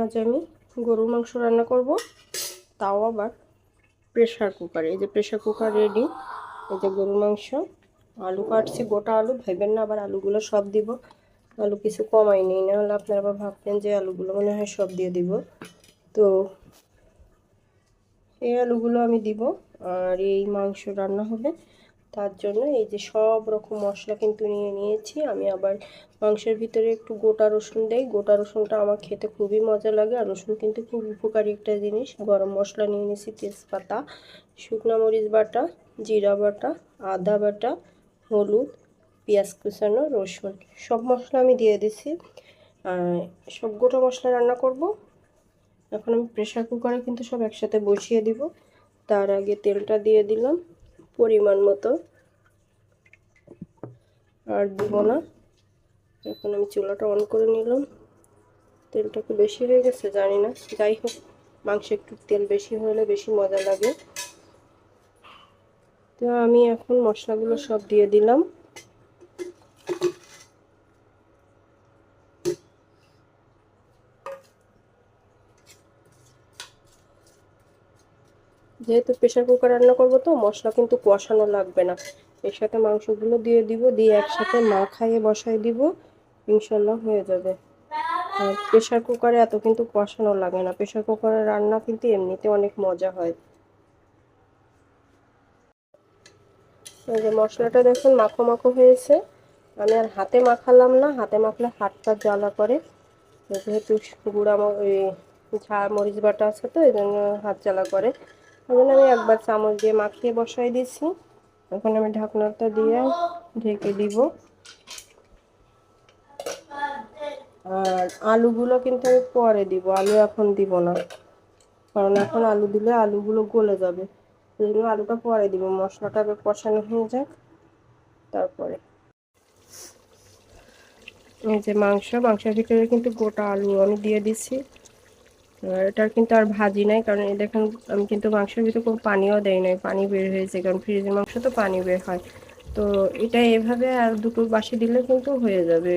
আজ আমি গরুর মাংস রান্না করব। তাও আবার প্রেশার কুকারে এই যে প্রেশার কুকার রেডি এই যে গরুর মাংস। আলু কাটছি, গোটা আলু। ভেবেন না আবার আলুগুলো সব দিব। আলু কিছু কমাই নেই। না হলে আপনারা আবার ভাবতেন যে আলুগুলো মনে হয় সব দিয়ে দিব। তো এই আলুগুলো আমি দিব। আর এই মাংস রান্না হবে। তার জন্য এই যে সব রকম মশলা কিন্তু নিয়ে নিয়েছি। আমি আবার মাংসের ভিতরে একটু গোটা রসুন দেই। গোটা রসুনটা আমার খেতে খুবই মজা লাগে আর রসুন কিন্তু খুব উপকারী একটা জিনিস। গরম মশলা নিয়ে নিয়েছি তেজপাতা, শুকনো মরিচ বাটা, জিরা বাটা, আদা বাটা, হলুদ, পেঁয়াজ কুচানো, রসুন। সব মশলা আমি দিয়ে দিছি। সব গোটা মশলা রান্না করব। এখন আমি প্রেশার কুকারে কিন্তু সব একসাথে বসিয়ে দিব। তার আগে তেলটা দিয়ে দিলাম। পরিমাণ মতো। আর দিব না। এখন আমি চুলাটা অন করে নিলাম। তেলটা একটু বেশি হয়ে গেছে, জানি না। যাই হোক, মাংস একটু তেল বেশি হলে বেশি মজা লাগে। তো আমি এখন মশলাগুলো সব দিয়ে দিলাম। যেহেতু প্রেশার কুকার রান্না করব তো, মশলা কিন্তু কষানো লাগবে না। এর সাথে মাংসগুলো দিয়ে দিব, দিয়ে একসাথে মা খাইয়ে বসাই দিব ইনশাল্লাহ হয়ে যাবে। আর প্রেশার কুকারে এত কিন্তু কষানো লাগে না। প্রেশার কুকারে রান্না কিন্তু এমনিতে অনেক মজা হয়। যে মশলাটা দেখুন মাখো মাখো হয়েছে। আমি আর হাতে মাখালাম না, হাতে মাখলে হাতটা জ্বালা করে। যেহেতু গুঁড়া ঝাল মরিচ বাটা আছে তো, এই জন্য হাত জ্বালা করে। জন্য আমি একবার চামচ দিয়ে মাখিয়ে বসাই দিচ্ছি এখন আমি ঢাকনাটা দিয়ে ঢেকে দিব। আর আলুগুলো কিন্তু আমি পরে দিব, আলু এখন দিব না। কারণ এখন আলু দিলে আলুগুলো গলে যাবে। সেই জন্য আলুটা পরে দিব, মশলাটা কষানো হয়ে যাক, তারপরে। এই যে মাংস, মাংসের ভিতরে কিন্তু গোটা আলু আমি দিয়ে দিচ্ছি। এটার কিন্তু আর ভাজি নাই, কারণ দেখেন আমি কিন্তু মাংসের ভিতরে কোনো পানিও দেয় নাই, পানি বের হয়েছে, কারণ ফ্রিজের মাংস তো পানি বের হয়। তো এটা এভাবে আর দুটো বাসি দিলে কিন্তু হয়ে যাবে।